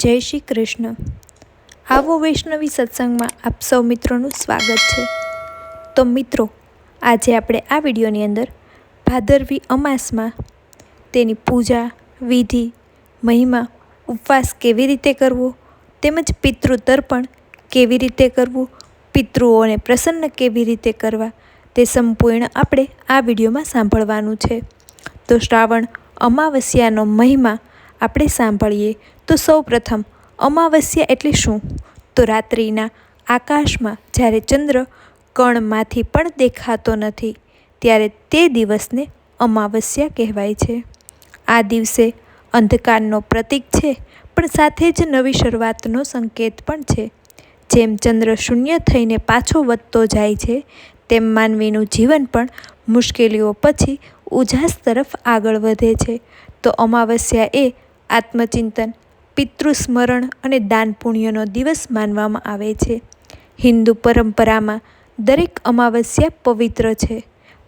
જય શ્રી કૃષ્ણ. આવો વૈષ્ણવી સત્સંગમાં આપ સૌ મિત્રોનું સ્વાગત છે. તો મિત્રો, આજે આપણે આ વિડીયોની અંદર ભાદરવી અમાસમાં તેની પૂજા, વિધિ, મહિમા, ઉપવાસ કેવી રીતે કરવો, તેમજ પિતૃ તર્પણ કેવી રીતે કરવું, પિતૃઓને પ્રસન્ન કેવી રીતે કરવા, તે સંપૂર્ણ આપણે આ વિડીયોમાં સાંભળવાનું છે. તો શ્રાવણ અમાવસ્યાનો મહિમા આપણે સાંભળીએ તો સૌ પ્રથમ અમાવસ્યા એટલે શું? તો રાત્રિના આકાશમાં જ્યારે ચંદ્ર કણમાંથી પણ દેખાતો નથી, ત્યારે તે દિવસને અમાવસ્યા કહેવાય છે. આ દિવસે અંધકારનો પ્રતીક છે, પણ સાથે જ નવી શરૂઆતનો સંકેત પણ છે. જેમ ચંદ્ર શૂન્ય થઈને પાછો વધતો જાય છે, તેમ માનવીનું જીવન પણ મુશ્કેલીઓ પછી ઉજાસ તરફ આગળ વધે છે. તો અમાવસ્યા એ આત્મચિંતન, પિતૃસ્મરણ અને દાન પુણ્યનો દિવસ માનવામાં આવે છે. હિન્દુ પરંપરામાં દરેક અમાવસ્યા પવિત્ર છે,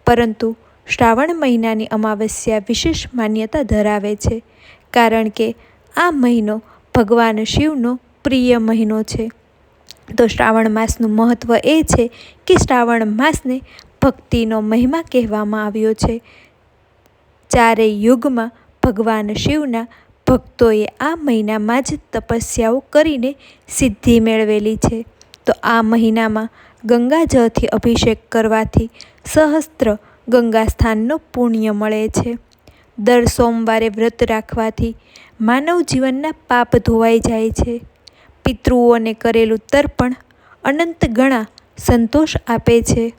પરંતુ શ્રાવણ મહિનાની અમાવસ્યા વિશેષ માન્યતા ધરાવે છે, કારણ કે આ મહિનો ભગવાન શિવનો પ્રિય મહિનો છે. તો શ્રાવણ માસનું મહત્ત્વ એ છે કે શ્રાવણ માસને ભક્તિનો મહિમા કહેવામાં આવ્યો છે. ચારેય યુગમાં ભગવાન શિવના ભક્તોએ આ મહિનામાં જ તપસ્યાઓ કરીને સિદ્ધિ મેળવેલી છે. તો આ મહિનામાં ગંગાજળથી અભિષેક કરવાથી સહસ્ત્ર ગંગા સ્થાનનો પુણ્ય મળે છે. દર સોમવારે વ્રત રાખવાથી માનવ જીવનના પાપ ધોવાઈ જાય છે. પિતૃઓને કરેલું તર્પણ અનંત ગણા સંતોષ આપે છે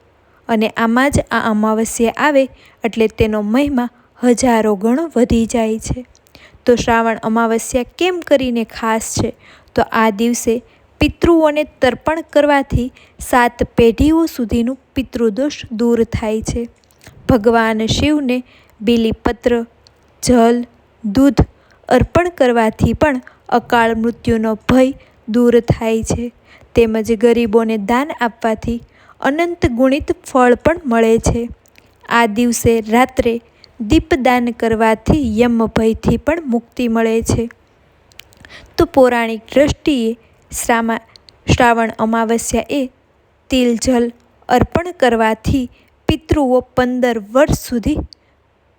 અને આમાં જ આ અમાવસ્યા આવે એટલે તેનો મહિમા હજારો ગણો વધી જાય છે. તો શ્રાવણ અમાવસ્યા કેમ કરીને ખાસ છે? તો આ દિવસે પિતૃઓને તર્પણ કરવાથી સાત પેઢીઓ સુધીનું પિતૃદોષ દૂર થાય છે. ભગવાન શિવને બીલીપત્ર, જલ, દૂધ અર્પણ કરવાથી પણ અકાળ મૃત્યુનો ભય દૂર થાય છે. તેમજ ગરીબોને દાન આપવાથી અનંત ગુણિત ફળ પણ મળે છે. આ દિવસે રાત્રે દીપદાન કરવાથી યમ ભયથી પણ મુક્તિ મળે છે. તો પૌરાણિક દ્રષ્ટિએ શ્રામા, શ્રાવણ અમાવસ્યા એ તિલ જલ અર્પણ કરવાથી પિતૃઓ પંદર વર્ષ સુધી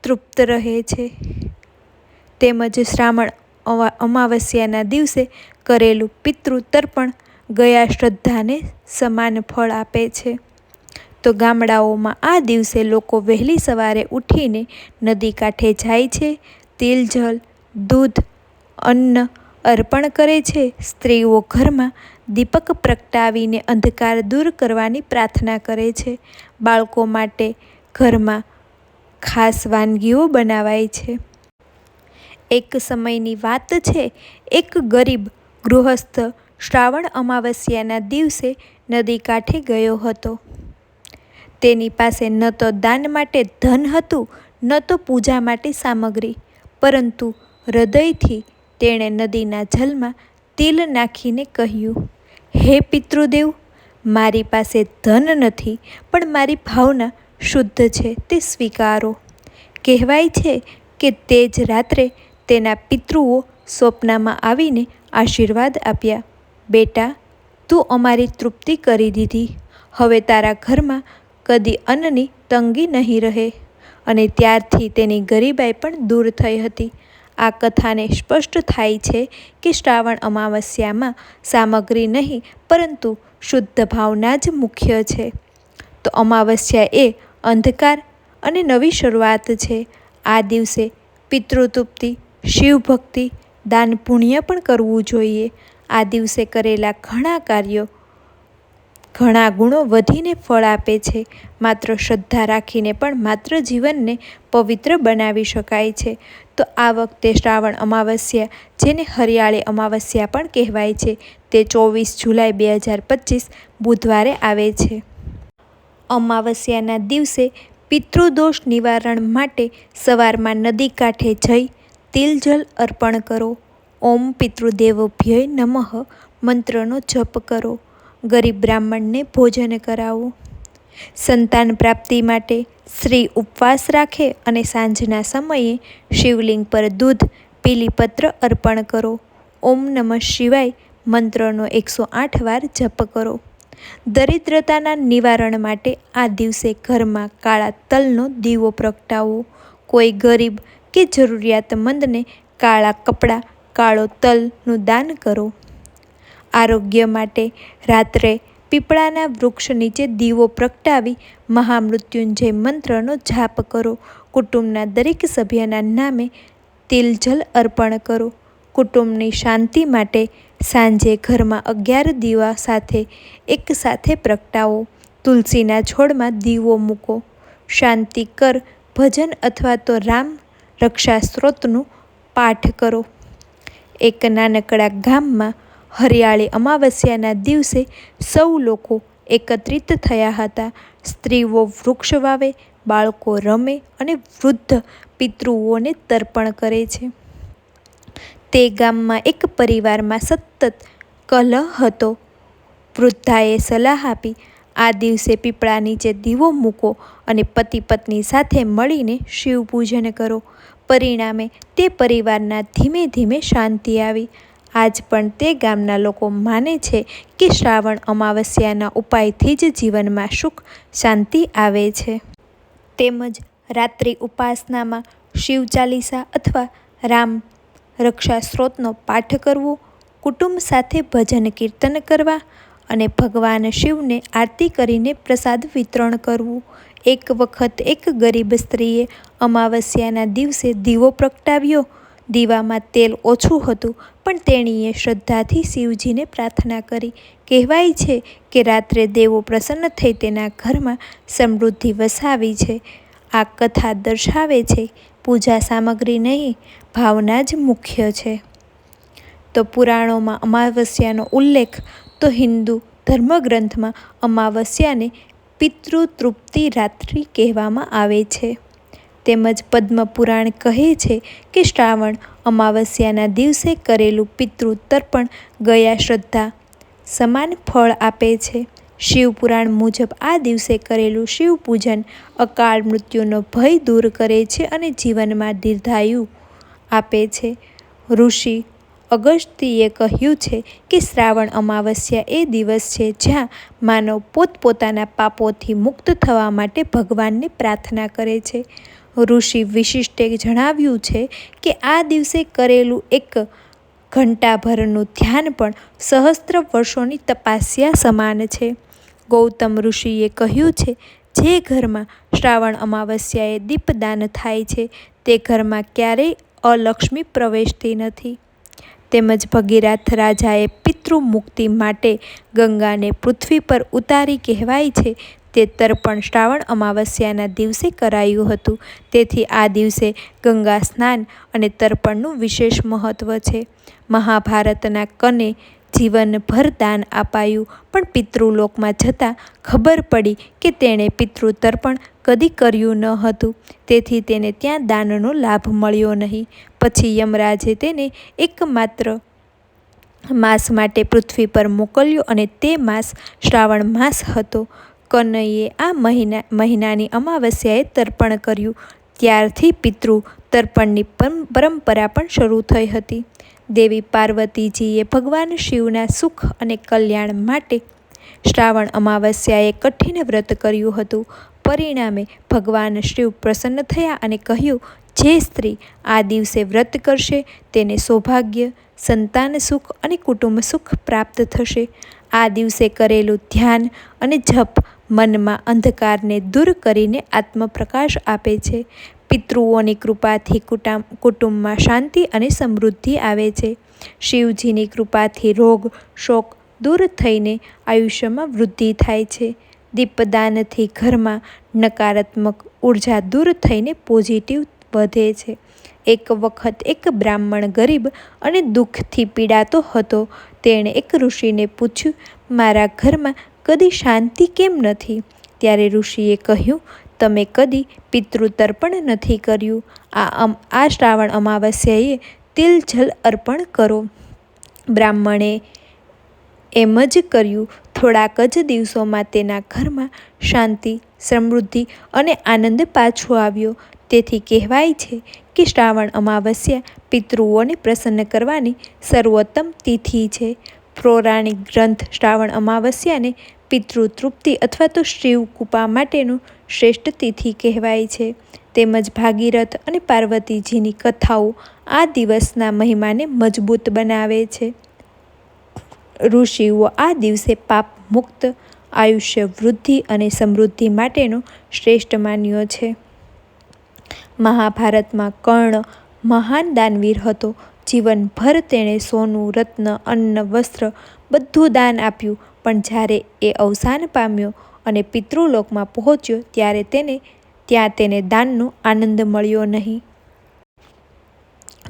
તૃપ્ત રહે છે. તેમજ શ્રાવણ અમાવસ્યાના દિવસે કરેલું પિતૃ તર્પણ ગયા શ્રદ્ધાને સમાન ફળ આપે છે. તો ગામડાઓમાં આ દિવસે લોકો વહેલી સવારે ઉઠીને નદી કાંઠે જાય છે, તેલ જલ, દૂધ, અન્ન અર્પણ કરે છે. સ્ત્રીઓ ઘરમાં દીપક પ્રગટાવીને અંધકાર દૂર કરવાની પ્રાર્થના કરે છે. બાળકો માટે ઘરમાં ખાસ વાનગીઓ બનાવાય છે. એક સમયની વાત છે, એક ગરીબ ગૃહસ્થ શ્રાવણ અમાવસ્યાના દિવસે નદી કાંઠે ગયો હતો. તેની પાસે ન તો દાન માટે ધન હતું, ન તો પૂજા માટે સામગ્રી. પરંતુ હૃદયથી તેણે નદીના જલમાં તિલ નાખીને કહ્યું, હે પિતૃદેવ, મારી પાસે ધન નથી, પણ મારી ભાવના શુદ્ધ છે, તે સ્વીકારો. કહેવાય છે કે તે જ રાત્રે તેના પિતૃઓ સ્વપ્નમાં આવીને આશીર્વાદ આપ્યા, બેટા, તું અમારી તૃપ્તિ કરી દીધી. હવે તારા ઘરમાં કદી અન્નની તંગી નહીં રહે. અને ત્યારથી તેની ગરીબાઈ પણ દૂર થઈ હતી. આ કથાને સ્પષ્ટ થાય છે કે શ્રાવણ અમાવસ્યામાં સામગ્રી નહીં, પરંતુ શુદ્ધ ભાવના જ મુખ્ય છે. તો અમાવસ્યા એ અંધકાર અને નવી શરૂઆત છે. આ દિવસે પિતૃતૃપ્તિ, શિવભક્તિ, દાન પુણ્ય પણ કરવું જોઈએ. આ દિવસે કરેલા ઘણા કાર્યો ઘણા ગુણો વધીને ફળ આપે છે. માત્ર શ્રદ્ધા રાખીને પણ માત્ર જીવનને પવિત્ર બનાવી શકાય છે. તો આ વખતે શ્રાવણ અમાવસ્યા, જેને હરિયાળી અમાવસ્યા પણ કહેવાય છે, તે ચોવીસ જુલાઈ બે હજાર પચીસ બુધવારે આવે છે. અમાવસ્યાના દિવસે પિતૃદોષ નિવારણ માટે સવારમાં નદી કાંઠે જઈ તિલજલ અર્પણ કરો. ઓમ પિતૃદેવભ્ય નમઃ. મંત્રનો જપ કરો. ગરીબ બ્રાહ્મણને ભોજન કરાવો. સંતાન પ્રાપ્તિ માટે શ્રી ઉપવાસ રાખે અને સાંજના સમયે શિવલિંગ પર દૂધ, પીલીપત્ર અર્પણ કરો. ઓમ નમઃ શિવાય મંત્રનો એકસો આઠ વાર જપ કરો. દરિદ્રતાના નિવારણ માટે આ દિવસે ઘરમાં કાળા તલનો દીવો પ્રગટાવો. કોઈ ગરીબ કે જરૂરિયાતમંદને કાળા કપડાં, કાળો તલનું દાન કરો. આરોગ્ય માટે. રાત્રે પીપળાના વૃક્ષ નીચે દીવો પ્રગટાવી મહામૃત્યુંજય મંત્રનો જાપ કરો. કુટુંબના દરેક સભ્યના નામે તિલજલ અર્પણ કરો. કુટુંબની શાંતિ માટે સાંજે ઘરમાં અગિયાર દીવા સાથે એક સાથે પ્રગટાવો. તુલસીના છોડમાં દીવો મૂકો. શાંતિ કર, ભજન અથવા તો રામ રક્ષા સ્ત્રોતનું પાઠ કરો. એક નાનકડા ગામમાં હરિયાળી અમાવસ્યાના દિવસે સૌ લોકો એકત્રિત થયા હતા. સ્ત્રીઓ વૃક્ષ વાવે, બાળકો રમે અને વૃદ્ધ પિતૃઓને તર્પણ કરે છે. તે ગામમાં એક પરિવારમાં સતત કલહ હતો. વૃદ્ધાએ સલાહ આપી, આ દિવસે પીપળા નીચે દીવો મૂકો અને પતિ પત્ની સાથે મળીને શિવ પૂજન કરો. પરિણામે તે પરિવારના ધીમે ધીમે શાંતિ આવી. આજ પણ તે ગામના લોકો માને છે કે શ્રાવણ અમાવસ્યાના ઉપાયથી જ જીવનમાં સુખ, શાંતિ આવે છે. તેમજ રાત્રિ ઉપાસનામાં શિવ ચાલીસા અથવા રામ રક્ષા સ્ત્રોતનો પાઠ કરવો, કુટુંબ સાથે ભજન કીર્તન કરવા અને ભગવાન શિવને આરતી કરીને પ્રસાદ વિતરણ કરવું. એક વખત એક ગરીબ સ્ત્રીએ અમાવસ્યાના દિવસે દીવો પ્રગટાવ્યો. દીવામાં તેલ ઓછું હતું પણ તેણીએ શ્રદ્ધાથી શિવજીને પ્રાર્થના કરી. કહેવાય છે કે રાત્રે દેવો પ્રસન્ન થઈ તેના ઘરમાં સમૃદ્ધિ વસાવી છે. આ કથા દર્શાવે છે, પૂજા સામગ્રી નહીં, ભાવના જ મુખ્ય છે. તો પુરાણોમાં અમાવસ્યાનો ઉલ્લેખ, તો હિન્દુ ધર્મગ્રંથમાં અમાવસ્યાને પિતૃતૃપ્તિ રાત્રિ કહેવામાં આવે છે. તેમજ પદ્મપુરાણ કહે છે કે શ્રાવણ અમાવસ્યાના દિવસે કરેલું પિતૃ તર્પણ ગયા શ્રદ્ધા. સમાન ફળ આપે છે. શિવપુરાણ મુજબ આ દિવસે કરેલું શિવ પૂજન અકાળ મૃત્યુનો ભય દૂર કરે છે અને જીવનમાં દીર્ઘાયુ આપે છે. ઋષિ અગસ્તીએ કહ્યું છે કે શ્રાવણ અમાવસ્યા એ દિવસ છે જ્યાં માનવ પોતપોતાના પાપોથી મુક્ત થવા માટે ભગવાનને પ્રાર્થના કરે છે. ઋષિ વિશિષ્ટે જણાવ્યું છે કે આ દિવસે કરેલું એક ઘંટાભરનું ધ્યાન પણ સહસ્ત્ર વર્ષોની તપાસ્યા સમાન છે. ગૌતમ ઋષિએ કહ્યું છે, જે ઘરમાં શ્રાવણ અમાવસ્યાએ દીપદાન થાય છે, તે ઘરમાં ક્યારેય અલક્ષ્મી પ્રવેશતી નથી. તેમજ ભગીરથ રાજાએ પિતૃ મુક્તિ માટે ગંગાને પૃથ્વી પર ઉતારી કહેવાય છે તે તર્પણ શ્રાવણ અમાવસ્યાના દિવસે કરાયું હતું. તેથી આ દિવસે ગંગા સ્નાન અને તર્પણનું વિશેષ મહત્ત્વ છે. મહાભારતના કને જીવનભર દાન અપાયું, પણ પિતૃલોકમાં જતાં ખબર પડી કે તેણે પિતૃ તર્પણ કદી કર્યું ન હતું. તેથી તેને ત્યાં દાનનો લાભ મળ્યો નહીં. પછી યમરાજે તેને એકમાત્ર માસ માટે પૃથ્વી પર મોકલ્યો અને તે માસ શ્રાવણ માસ હતો. કનૈયે આ મહિના, મહિનાની અમાવસ્યાએ તર્પણ કર્યું. ત્યારથી પિતૃ તર્પણની પરંપરા પણ શરૂ થઈ હતી. દેવી પાર્વતીજીએ ભગવાન શિવના સુખ અને કલ્યાણ માટે શ્રાવણ અમાવસ્યાએ કઠિન વ્રત કર્યું હતું. પરિણામે ભગવાન શિવ પ્રસન્ન થયા અને કહ્યું, જે સ્ત્રી આ દિવસે વ્રત કરશે, તેને સૌભાગ્ય, સંતાન સુખ અને કુટુંબ સુખ પ્રાપ્ત થશે. આ દિવસે કરેલું ધ્યાન અને જપ મનમાં અંધકારને દૂર કરીને આત્મપ્રકાશ આપે છે. પિતૃઓની કૃપાથી કુટુંબમાં શાંતિ અને સમૃદ્ધિ આવે છે. શિવજીની કૃપાથી રોગ, શોક દૂર થઈને આયુષ્યમાં વૃદ્ધિ થાય છે. દીપદાનથી ઘરમાં નકારાત્મક ઊર્જા દૂર થઈને પોઝિટિવ વધે છે. એક વખત એક બ્રાહ્મણ ગરીબ અને દુઃખથી પીડાતો હતો. તેણે એક ઋષિને પૂછ્યું, મારા ઘરમાં કદી શાંતિ કેમ નથી? ત્યારે ઋષિએ કહ્યું, તમે કદી પિતૃતર્પણ નથી કર્યું. આ આ શ્રાવણ અમાવસ્યાએ તિલ જલ અર્પણ કરો. બ્રાહ્મણે એમ જ કર્યું. થોડાક જ દિવસોમાં તેના ઘરમાં શાંતિ, સમૃદ્ધિ અને આનંદ પાછો આવ્યો. તેથી કહેવાય છે કે શ્રાવણ અમાવસ્યા પિતૃઓને પ્રસન્ન કરવાની સર્વોત્તમ તિથિ છે. પૌરાણિક ગ્રંથ શ્રાવણ અમાવસ્યાને પિતૃતૃપ્તિ અથવા તો શિવ કૃપા માટેનું શ્રેષ્ઠ તિથિ કહેવાય છે. તેમજ ભાગીરથ અને પાર્વતીજીની કથાઓ આ દિવસના મહિમાને મજબૂત બનાવે છે. ઋષિઓ આ દિવસે પાપ મુક્ત, આયુષ્ય વૃદ્ધિ અને સમૃદ્ધિ માટેનો શ્રેષ્ઠ માન્યો છે. મહાભારતમાં કર્ણ મહાન દાનવીર હતો. જીવનભર તેણે સોનું, રત્ન, અન્ન, વસ્ત્ર બધું દાન આપ્યું. પણ જ્યારે એ અવસાન પામ્યો અને પિતૃલોકમાં પહોંચ્યો ત્યારે તેને, ત્યાં તેને દાનનો આનંદ મળ્યો નહીં.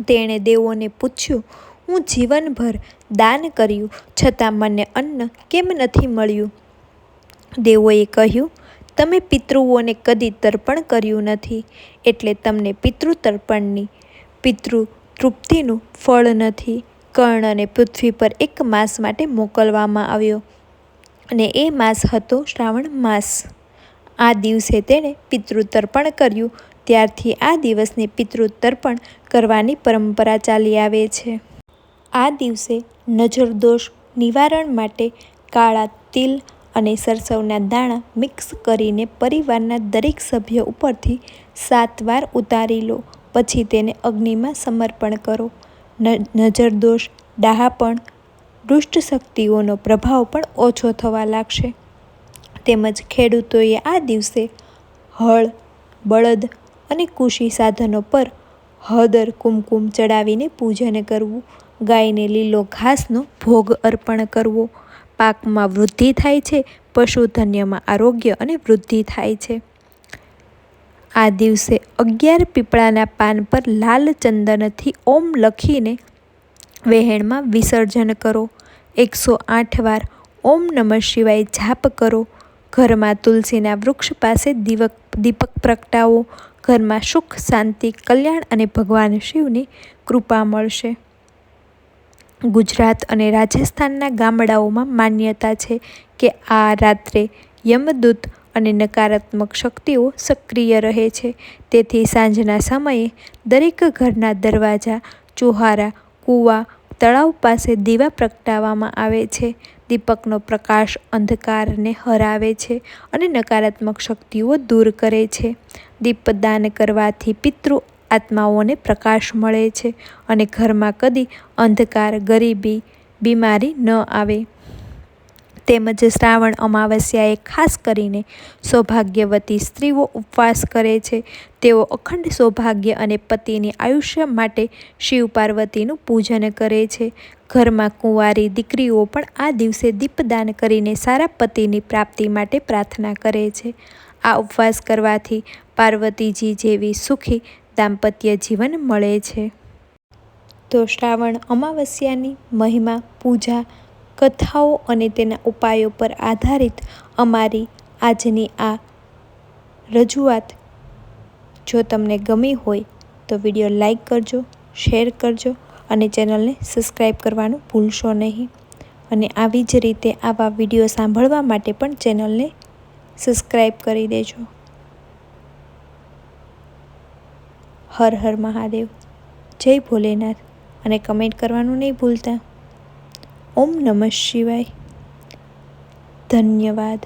તેણે દેવોને પૂછ્યું, હું જીવનભર દાન કર્યું છતાં મને અન્ન કેમ નથી મળ્યું? દેવોએ કહ્યું, તમે પિતૃઓને કદી તર્પણ કર્યું નથી. એટલે તમને પિતૃ તર્પણની પિતૃ તૃપ્તિનું ફળ નથી. કર્ણને પૃથ્વી પર એક માસ માટે મોકલવામાં આવ્યો અને એ માસ હતો શ્રાવણ માસ. આ દિવસે તેણે પિતૃતર્પણ કર્યું. ત્યારથી આ દિવસને પિતૃતર્પણ કરવાની પરંપરા ચાલી આવે છે. આ દિવસે નજરદોષ નિવારણ માટે કાળા તિલ અને સરસવના દાણા મિક્સ કરીને પરિવારના દરેક સભ્ય ઉપરથી સાત વાર ઉતારી લો. પછી તેને અગ્નિમાં સમર્પણ કરો. નજરદોષ ડાહાપણ દુષ્ટ શક્તિઓનો પ્રભાવ પણ ઓછો થવા લાગશે. તેમજ ખેડૂતોએ આ દિવસે હળ, બળદ અને કૃષિ સાધનો પર હળદર, કુમકુમ ચડાવીને પૂજન કરવું, ગાયને લીલો ઘાસનો ભોગ અર્પણ કરવો. પાકમાં વૃદ્ધિ થાય છે પશુધન્યમાં આરોગ્ય અને વૃદ્ધિ થાય છે. આ દિવસે અગિયાર પીપળાના પાન પર લાલ ચંદનથી ઓમ લખીને વહેણમાં વિસર્જન કરો. એકસો આઠ વાર ઓમ નમઃ શિવાય જાપ કરો. ઘરમાં તુલસીના વૃક્ષ પાસે દીવક, દીપક પ્રગટાવો. ઘરમાં સુખ, શાંતિ, કલ્યાણ અને ભગવાન શિવની કૃપા મળશે. ગુજરાત અને રાજસ્થાનના ગામડાઓમાં માન્યતા છે કે આ રાત્રે યમદૂત અને નકારાત્મક શક્તિઓ સક્રિય રહે છે. તેથી સાંજના સમયે દરેક ઘરના દરવાજા, ચુહારા, કૂવા, તળાવ પાસે દીવા પ્રગટાવવામાં આવે છે. દીપકનો પ્રકાશ અંધકારને હરાવે છે અને નકારાત્મક શક્તિઓ દૂર કરે છે. દીપદાન કરવાથી પિતૃ આત્માઓને પ્રકાશ મળે છે અને ઘરમાં કદી અંધકાર, ગરીબી, બીમારી ન આવે. તેમજ શ્રાવણ અમાવસ્યાએ ખાસ કરીને સૌભાગ્યવતી સ્ત્રીઓ ઉપવાસ કરે છે. તેઓ અખંડ સૌભાગ્ય અને પતિની આયુષ્ય માટે શિવ પાર્વતીનું પૂજન કરે છે. ઘરમાં કુંવારી દીકરીઓ પણ આ દિવસે દીપદાન કરીને સારા પતિની પ્રાપ્તિ માટે પ્રાર્થના કરે છે. આ ઉપવાસ કરવાથી પાર્વતીજી જેવી સુખી, દાંપત્ય જીવન મળે છે. તો શ્રાવણ અમાવસ્યાની મહિમા, પૂજા કથાઓ અને તેના ઉપાયો પર આધારિત અમારી આજની આ રજૂઆત. જો તમને ગમી હોય તો વીડિયો લાઈક કરજો, શેર કરજો અને ચેનલને સબસ્ક્રાઈબ કરવાનું ભૂલશો નહીં. અને આવી જ રીતે આવા વીડિયો સાંભળવા માટે પણ ચેનલને સબસ્ક્રાઈબ કરી દેજો. હર હર મહાદેવ. જય ભોલેનાથ. અને કમેન્ટ કરવાનું નહીં ભૂલતા. ઓમ નમઃ શિવાય. ધન્યવાદ.